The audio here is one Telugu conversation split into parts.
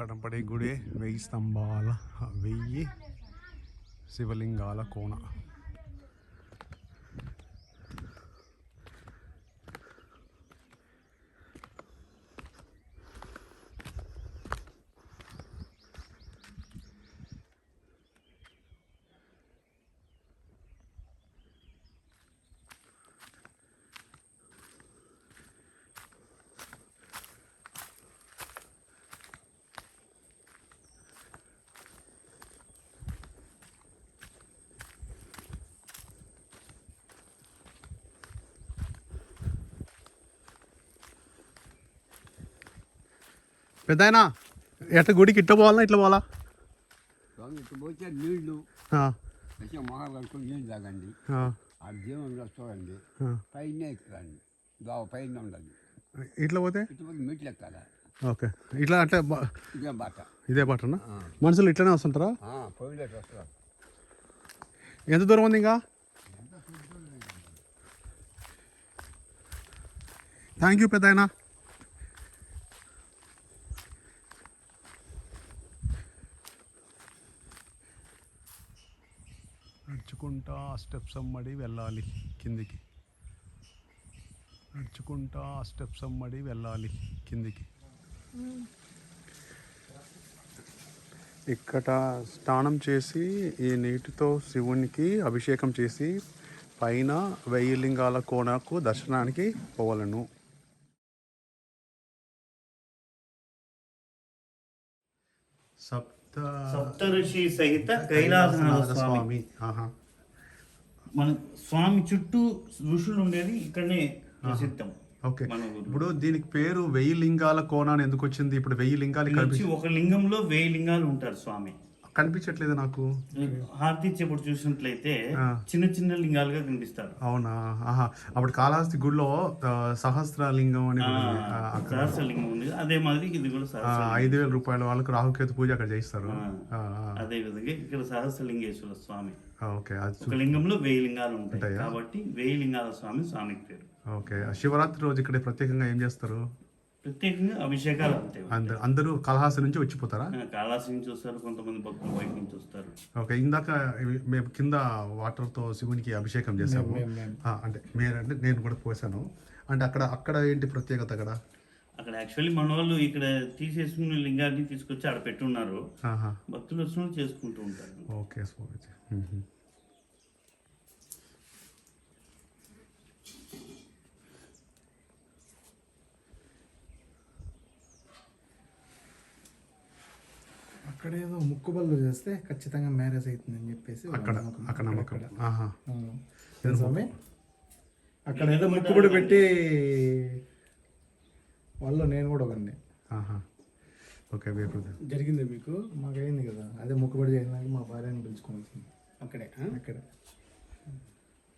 కనపడే గుడి వెయ్యి స్తంభాల వెయ్యి శివలింగాల కోన పెద్దాయనా ఎట్ట గుడికి ఇట్ట పోవాలా ఇట్లా పోవాలా? పోతే నీళ్ళు నీళ్ళు తాగండి? ఆ, ఆ జీవనంలో చూడండి. పైన పైన ఉండదు ఇట్లా పోతే? ఇటు పోతే మెట్లు ఎక్కాలి ఓకే. ఇట్లా అంటే ఇదే బాట. ఇదే మనుషులు ఇట్లనే వస్తుంటారా? పోయినట్టు వస్తారు ఎంత దూరం ఉంది ఇంకా? థ్యాంక్ యూ పెద్దాయనా. నడుచుకుంటా స్టెప్స్ అమ్మడి వెళ్ళాలి కిందికి. నడుచుకుంటా స్టెప్స్ అమ్మడి వెళ్ళాలి కిందికి. ఇక్కడ స్నానం చేసి ఈ నీటితో శివునికి అభిషేకం చేసి పైన వెయ్యి లింగాల కోణకు దర్శనానికి పోవలను. సప్తఋషి సహిత కైలాసనాథ స్వామి. మన స్వామి చుట్టూ ఋషులు ఉండేది ఇక్కడనే ప్రసిద్ధం ఓకే. ఇప్పుడు దీనికి పేరు వెయ్యి లింగాల కోన అని ఎందుకు వచ్చింది? ఇప్పుడు వెయ్యి లింగాలు ఒక లింగంలో వెయ్యి లింగాలు ఉంటారు స్వామి. కనిపించట్లేదు నాకు. హారతి ఇచ్చేప్పుడు చూసినట్లయితే. చిన్న చిన్న లింగాలుగా కనిపిస్తారు. అవునా? ఆహా. అప్పుడు కాళహస్తి గుడిలో సహస్ర లింగం అని సహస్రలింగం ఉంది. అదే మాదిరి ఇది కూడా ఐదు వేల రూపాయల వాళ్ళకి రాహుకేతు పూజ అక్కడ ఆ. అదే విధంగా ఇక్కడ సహస్రలింగేశ్వర స్వామి. ఆ, ఓకే. ఒక లింగంలో వెయ్యి లింగాలు ఉంటాయి? కాబట్టి వెయ్యి లింగాల స్వామి స్వామికి పేరు. ఓకే. శివరాత్రి రోజు ఇక్కడ ప్రత్యేకంగా ఏం చేస్తారు? ప్రత్యేకంగా అభిషేకాలు అంతే అందరు అందరూ కలహాసి నుంచి వచ్చిపోతారా? కాళాసి నుంచి వస్తారు కొంతమంది భక్తులు బయట నుంచి వస్తారు. ఓకే ఇందాక మేము కింద వాటర్తో శివునికి అభిషేకం చేసాము ఆ, అంటే మీరంటే నేను కూడా పోసాను. అంటే అక్కడ అక్కడ ఏంటి ప్రత్యేకత అక్కడ? అక్కడ యాక్చువల్లీ మన వాళ్ళు ఇక్కడ తీసేసుకున్న లింగాన్ని తీసుకొచ్చి ఆడ పెట్టున్నారు. భక్తులు వచ్చిన చేసుకుంటూ ఉంటారు. ఓకే స్వామిజీ. మ్మ్. అక్కడ ఏదో ముక్కుబళ్ళు చేస్తే ఖచ్చితంగా మ్యారేజ్ అవుతుందని చెప్పేసి అక్కడ. అక్కడ నమ్మకం. ఆహా. స్వామి అక్కడ ఏదో ముక్కుబడి పెట్టి వాళ్ళు నేను కూడా ఒకరిని ఆహా. ఓకే జరిగింది మీకు? మాకు అయింది కదా. అదే ముక్కుబడి చేయడానికి మా భార్యని పిలుచుకొని వచ్చింది అక్కడే అక్కడ.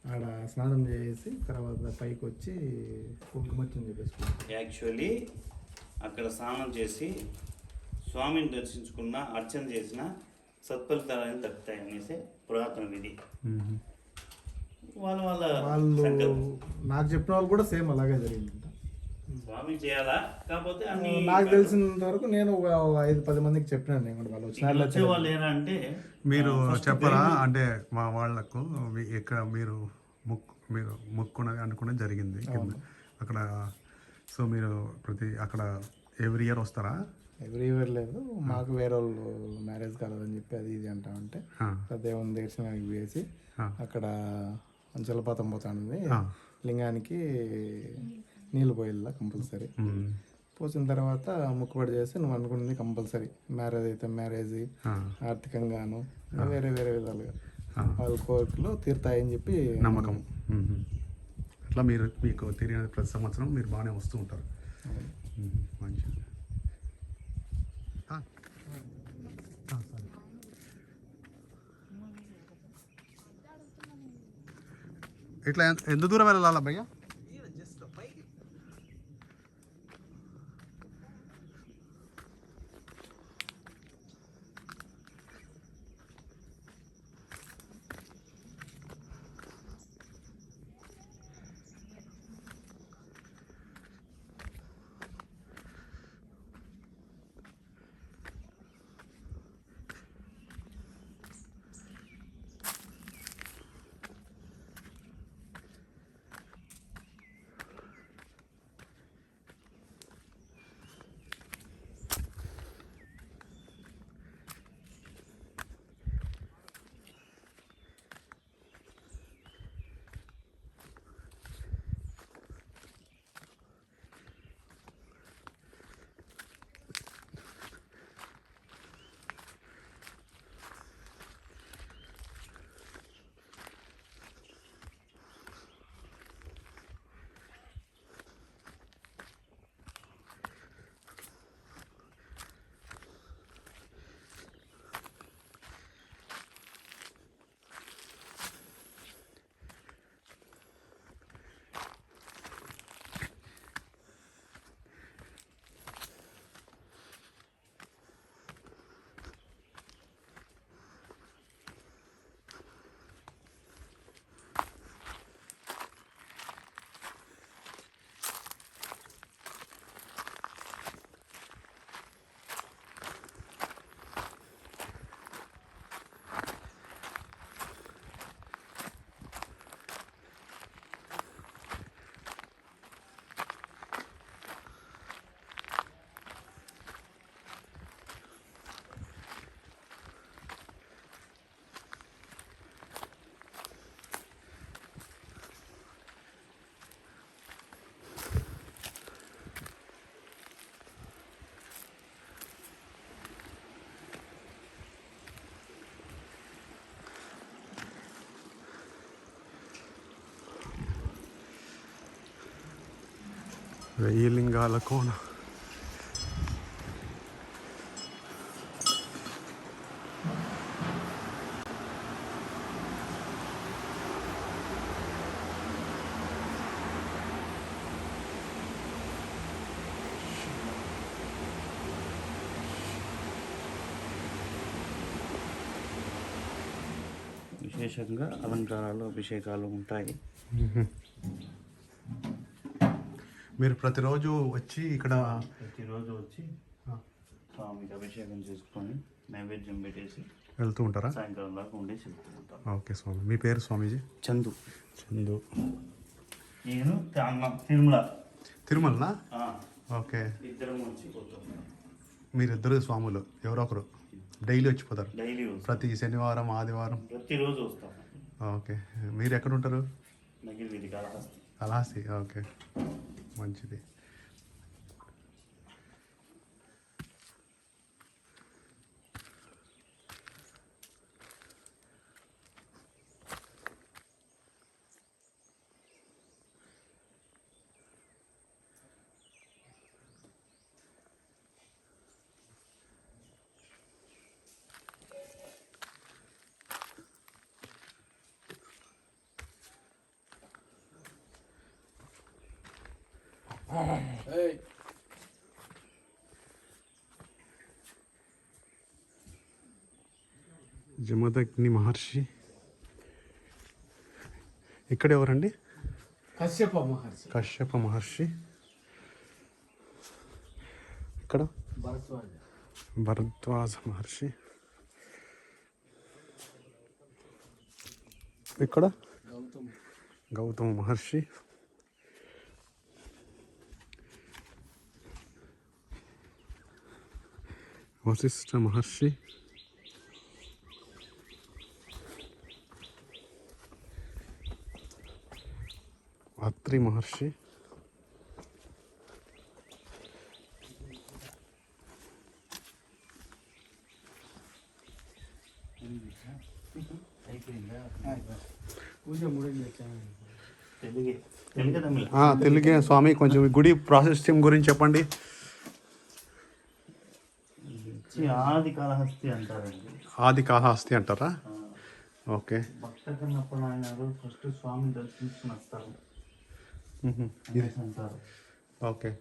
ఆడ స్నానం చేసి తర్వాత పైకి వచ్చి కుంకుమచ్చని చెప్పేసుకున్నాం యాక్చువల్లీ అక్కడ స్నానం చేసి స్వామిని దర్శించుకున్న అర్చన చేసిన సత్ఫలితాలని దక్కుతాయి అనేసి పురాతన విధి. వాళ్ళ వాళ్ళ వాళ్ళు. నాకు చెప్పిన వాళ్ళు కూడా సేమ్ అలాగే జరిగిందంట. స్వామి చేయాలా? కాకపోతే అన్ని నాకు తెలిసినంత వరకు నేను ఒక ఐదు పది మందికి చెప్పినాను నేను కూడా వాళ్ళు వచ్చిన వాళ్ళు ఏరా అంటే మీరు చెప్పరా? అంటే మా వాళ్ళకు మీ- ఇక్కడ మీరు ముక్కు మీరు ముక్కున్నది అనుకున్నది జరిగింది. అక్కడ సో మీరు ప్రతి అక్కడ ఎవ్రీ ఇయర్ వస్తారా? ఎవ్రీ ఇయర్ లేదు. మాకు వేరే వాళ్ళు మ్యారేజ్ కాలేదని చెప్పి అది ఇది అంటా ఉంటే దేవుని దర్శనానికి వేసి. అక్కడ జలపాతం పోతాంది. ఆ. లింగానికి నీళ్ళు పోయిల్లా కంపల్సరీ. పోసిన తర్వాత ముక్కుబడి చేసి నువ్వు అనుకున్నది కంపల్సరీ. మ్యారేజ్ అయితే మ్యారేజ్ ఆర్థికంగాను వేరే వేరే విధాలుగా. వాళ్ళ కోరికలు తీరుతాయని చెప్పి నమ్మకం. మ్మ్. అట్లా మీరు మీకు తిరిగిన ప్రతి సంవత్సరం మీరు బాగానే వస్తూ ఉంటారు. మంచిది ఆ. ఆ, సరే. ఇట్లా ఎంత- దూరం వెళ్ళాలా భయ్యా వెయ్యి లింగాల కోన విశేషంగా అలంకారాలు అభిషేకాలు ఉంటాయి. మీరు ప్రతిరోజు వచ్చి ఇక్కడ ప్రతిరోజు వచ్చి స్వామికి అభిషేకం చేసుకొని నైవేద్యం పెట్టేసి వెళ్తూ ఉంటారా? సాయంకాలం దాకా ఉండేసి వెళ్తుంటాం ఓకే స్వామి. మీ పేరు స్వామీజీ? చందు. చందు. నేను తిరుమల. తిరుమలనా? ఆ, ఓకే. ఇద్దరం వచ్చి పోతాం. మీరిద్దరు స్వాములు ఎవరో ఒకరు డైలీ వచ్చిపోతారు? డైలీ ప్రతి శనివారం ఆదివారం? ప్రతిరోజు వస్తాం. ఓకే. మీరు ఎక్కడ ఉంటారు నగిరి వీధి కాళహస్తి. కళాస్తి ఓకే. మంచిది. జమదగ్ని మహర్షి. ఇక్కడ ఎవరండి కశ్యప మహర్షి. కశ్యప మహర్షి. ఇక్కడ? భరద్వాజ. మహర్షి. ఇక్కడ? గౌతమ మహర్షి. వశిష్ఠ మహర్షి అత్రి మహర్షి పూజ ముడింది వచ్చాను తెలుగే తెలుగే తమిళ ఆ, తెలుగే స్వామి కొంచెం ఈ గుడి ప్రాసెస్ గురించి చెప్పండి వచ్చి ఆది కాళహస్తి అంటారండి. ఆది కాళహస్తి అంటారా? ఓకే. భక్త కన్నప్ప నాయనారు ఫస్ట్ స్వామి దర్శించుకుని వస్తారు. అంటారు. ఓకే.